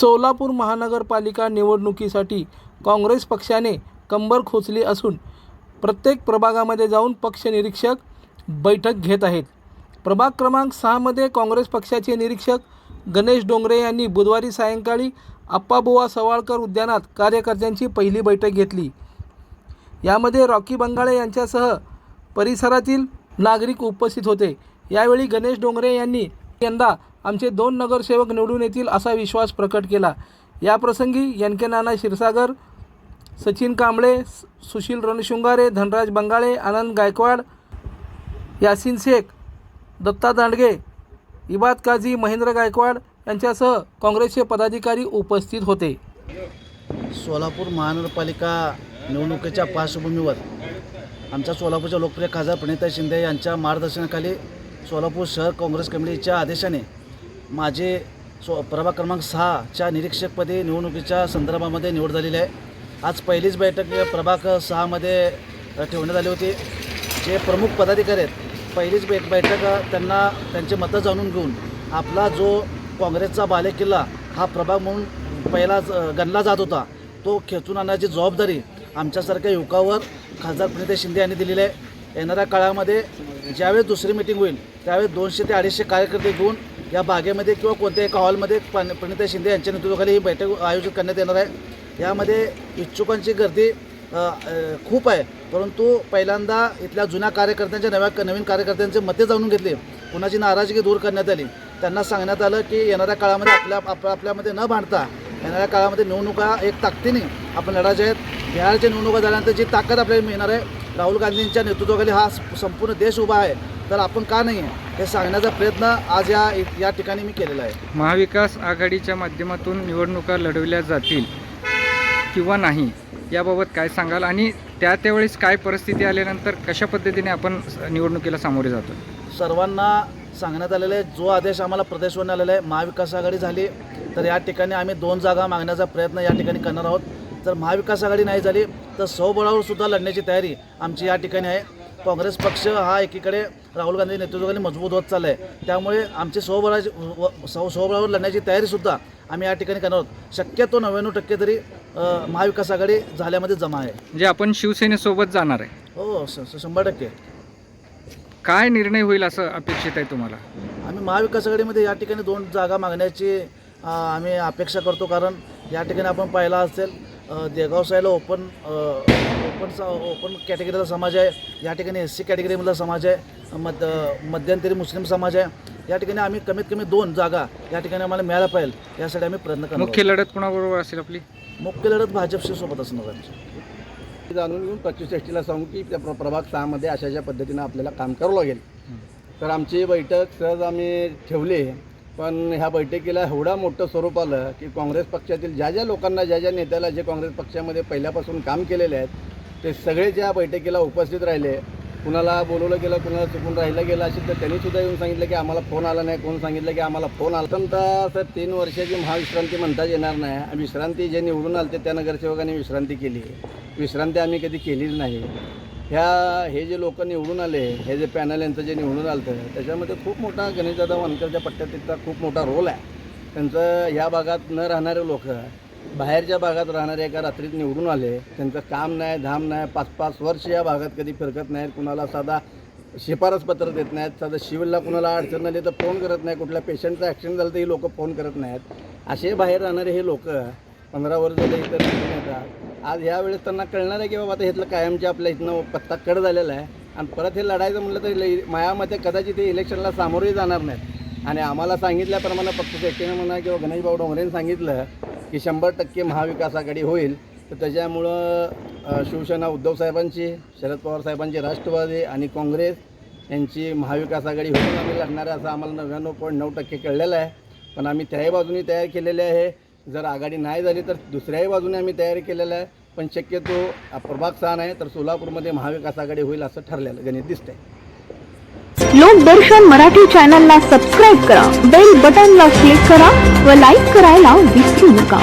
सोलापूर महानगरपालिका निवडणुकीसाठी काँग्रेस पक्षाने कंबर खोचली असून प्रत्येक प्रभागामध्ये जाऊन पक्ष निरीक्षक बैठक घेत आहेत. प्रभाग क्रमांक सहामध्ये काँग्रेस पक्षाचे निरीक्षक गणेश डोंगरे यांनी बुधवारी सायंकाळी आप्पाबुवा सवाळकर उद्यानात कार्यकर्त्यांची पहिली बैठक घेतली. यामध्ये रॉकी बंगाळे यांच्यासह परिसरातील नागरिक उपस्थित होते. यावेळी गणेश डोंगरे यांनी यंदा आमचे दोन नगरसेवक निवडून येतील असा विश्वास प्रकट केला. याप्रसंगी एन के नाना क्षीरसागर सचिन कांबळे सुशील रणशृंगारे धनराज बंगाळे आनंद गायकवाड यासिन शेख दत्ता दांडगे इबाद काझी महेंद्र गायकवाड यांच्यासह काँग्रेसचे पदाधिकारी उपस्थित होते. सोलापूर महानगरपालिका निवडणुकीच्या पार्श्वभूमीवर आमच्या सोलापूरच्या लोकप्रिय खासदार प्रणिता शिंदे यांच्या मार्गदर्शनाखाली सोलापूर शहर काँग्रेस कमिटीच्या आदेशाने माझे सो प्रभाग क्रमांक सहाच्या निरीक्षकपदी निवडणुकीच्या संदर्भामध्ये निवड झालेली आहे. आज पहिलीच बैठक प्रभाग सहामध्ये ठेवण्यात आली होती. जे प्रमुख पदाधिकारी आहेत पहिलीच बैठ बैठक त्यांना त्यांचे मतं जाणून घेऊन आपला जो काँग्रेसचा बालेकिल्ला हा प्रभाग म्हणून पहिलाच गणला जात होता तो खेचून आणण्याची जबाबदारी आमच्यासारख्या युवकावर खासदार प्रणिता शिंदे यांनी दिलेली आहे. येणाऱ्या काळामध्ये ज्यावेळेस दुसरी मिटिंग होईल त्यावेळेस दोनशे ते अडीचशे कार्यकर्ते घेऊन या बागेमध्ये किंवा कोणत्याही एका हॉलमध्ये पण- प्रणिता शिंदे यांच्या नेतृत्वाखाली ही बैठक आयोजित करण्यात येणार आहे. यामध्ये इच्छुकांची गर्दी खूप आहे. परंतु पहिल्यांदा इथल्या जुन्या कार्यकर्त्यांच्या नव्या नवीन कार्यकर्त्यांचे मते जाणून घेतले. कुणाची नाराजगी दूर करण्यात आली. त्यांना सांगण्यात आलं की येणाऱ्या काळामध्ये आपल्या आप आपल्यामध्ये न भांडता येणाऱ्या काळामध्ये निवडणुका एक ताकदीने आपण लढायच्या आहेत. बिहारच्या निवडणुका झाल्यानंतर जी ताकद आपल्याला मिळणार आहे राहुल गांधींच्या नेतृत्वाखाली हा संपूर्ण देश उभा आहे. तर आपण का नाही आहे हे सांगण्याचा प्रयत्न आज या या ठिकाणी मी केलेला आहे. महाविकास आघाडीच्या माध्यमातून निवडणुका लढवल्या जातील किंवा नाही याबाबत काय सांगाल? आणि त्या त्यावेळेस काय परिस्थिती आल्यानंतर कशा पद्धतीने आपण निवडणुकीला सामोरे जातो सर्वांना सांगण्यात आलेलं आहे जो आदेश आम्हाला प्रदेशवरून आलेला आहे महाविकास आघाडी झाली तर या ठिकाणी आम्ही दोन जागा मागण्याचा प्रयत्न या ठिकाणी करणार आहोत. जर महाविकास आघाडी नाही झाली तर स्वबळावर सुद्धा लढण्याची तयारी आमची या ठिकाणी आहे. काँग्रेस पक्ष हा एकीकडे राहुल गांधी नेतृत्वाखाली मजबूत होत चालला आहे त्यामुळे आमची स्वबळाची स्व स्वबळावर लढण्याची तयारीसुद्धा आम्ही या ठिकाणी करणार आहोत. शक्यतो नव्याण्णव टक्के तरी महाविकास आघाडी झाल्यामध्ये जमा आहे. म्हणजे आपण शिवसेनेसोबत जाणार आहे. हो शंभर टक्के. काय निर्णय होईल असं अपेक्षित आहे तुम्हाला? आम्ही महाविकास आघाडीमध्ये या ठिकाणी दोन जागा मागण्याची आम्ही अपेक्षा करतो. कारण या ठिकाणी आपण पाहिला असेल देगाव साईडला ओपन ओपन स ओपन कॅटेगरीचा समाज आहे. या ठिकाणी एस सी कॅटेगरीमधला समाज आहे. मध मध्यंतरी मुस्लिम समाज आहे. या ठिकाणी आम्ही कमीत कमी दोन जागा या ठिकाणी आम्हाला मिळायला पाहिजे. यासाठी आम्ही प्रयत्न करणार मुख्य लढत कोणाबरोबर असेल आपली. मुख्य लढत भाजपशी सोबत असणार आमची. जाणून घेऊन पच्चीस एसटीला सांगू की त्या प्र- प्रभाग सहामध्ये अशा अशा पद्धतीनं आपल्याला काम करावं लागेल. तर आमची बैठक सहज आम्ही ठेवली पण ह्या बैठकीला एवढा मोठं स्वरूप आलं की काँग्रेस पक्षातील ज्या ज्या लोकांना ज्या ज्या नेत्याला जे काँग्रेस पक्षामध्ये पहिल्यापासून काम केलेले आहेत ते सगळे ज्या बैठकीला उपस्थित राहिले कुणाला बोलवलं गेलं कुणाला चुकून राहिलं गेलं असेल तर त्यांनी सुद्धा येऊन सांगितलं की आम्हाला फोन आला नाही कोण सांगितलं की आम्हाला फोन आला तर सर तीन वर्षाची महाविश्रांती म्हणता येणार नाही विश्रांती जे निवडून आलते त्या नगरसेवकांनी विश्रांती केली. विश्रांती आम्ही कधी केलीच नाही. ह्या हे जे लोक निवडून आले हे जे पॅनल यांचं जे निवडून आलं होतं त्याच्यामध्ये खूप मोठा गणेशदादा वानकरच्या पट्ट्यात तिथला खूप मोठा रोल आहे. त्यांचं ह्या भागात न राहणारे लोक बाहेरच्या भागात राहणारे एका रात्रीत निवडून आले त्यांचं काम नाही धाम नाही पाच पाच वर्ष या भागात कधी फिरकत नाहीत कुणाला साधा शिफारस पत्र देत नाहीत साधं सिव्हिलला कुणाला अडचण आली तर फोन करत नाही कुठल्या पेशंटचं ॲक्सिडेंट झालं तर ही लोक फोन करत नाहीत. असे बाहेर राहणारे हे लोक पंधरा वर्ष झाले इथं येतात आज ह्या वेळेस त्यांना कळणार आहे की बाबा आता इथलं कायमचे आपल्या इथनं पत्ता कड झालेला आहे आणि परत हे लढायचं म्हटलं तर मायामध्ये कदाचित ते इलेक्शनला सामोरे जाणार नाहीत. आणि आम्हाला सांगितल्याप्रमाणे पक्ष एकटीनं म्हणा किंवा गणेशभाऊ डोंगरेने सांगितलं की शंभर टक्के महाविकास आघाडी होईल. तर त्याच्यामुळं शिवसेना उद्धव साहेबांची शरद पवार साहेबांची राष्ट्रवादी आणि काँग्रेस यांची महाविकास आघाडी होऊन आम्ही लढणार आहे असं आम्हाला नव्याण्णव पॉईंट नऊ टक्के कळलेलं आहे. पण आम्ही त्याही बाजूने तयार केलेले आहे. जर आघाडी नाही झाली तर दुसऱ्याही बाजूने आम्ही तयारी केलेलं आहे. पण शक्यतो प्रभाग सहा आहे तर सोलापूरमध्ये महाविकास आघाडी होईल असं ठरलेलं गणित दिसतंय. लोकदर्शन मराठी चॅनलला सबस्क्राईब करा बेल बटनला क्लिक करा व लाईक करायला विसरू नका.